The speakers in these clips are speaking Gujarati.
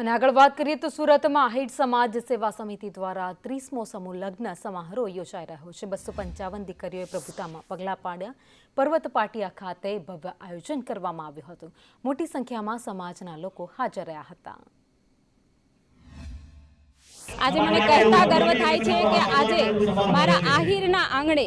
અને આગળ વાત કરીએ તો સુરતમાં આહિર સમાજ સેવા સમિતિ દ્વારા ત્રીસમો સમૂહ લગ્ન સમારોહ યોજાઈ રહ્યો છે. બસો પંચાવન દીકરીઓએ પ્રભુતામાં પગલાં પાડ્યા. પર્વત પાટિયા ખાતે ભવ્ય આયોજન કરવામાં આવ્યું હતું. મોટી સંખ્યામાં સમાજના લોકો હાજર રહ્યા હતા. આજે મને કહેતા ગર્વ થાય છે કે આજે મારા આહિરના આંગણે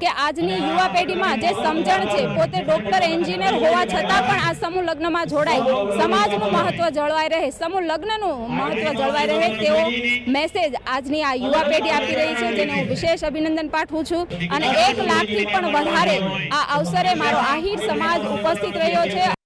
કે આજની યુવા પેઢીમાં જે સમજણ છે, પોતે ડોક્ટર એન્જિનિયર હોવા છતાં પણ આ સમૂહ લગ્નમાં જોડાય. સમાજનું મહત્વ જળવાઈ રહે, સમૂહ લગ્નનું મહત્વ જળવાઈ રહે તેવો મેસેજ આજની આ યુવા પેઢી આપી રહી છે, જેને હું વિશેષ અભિનંદન પાઠવું છું. અને એક લાખથી પણ વધારે આ અવસરે મારો આહિર સમાજ ઉપસ્થિત રહ્યો છે.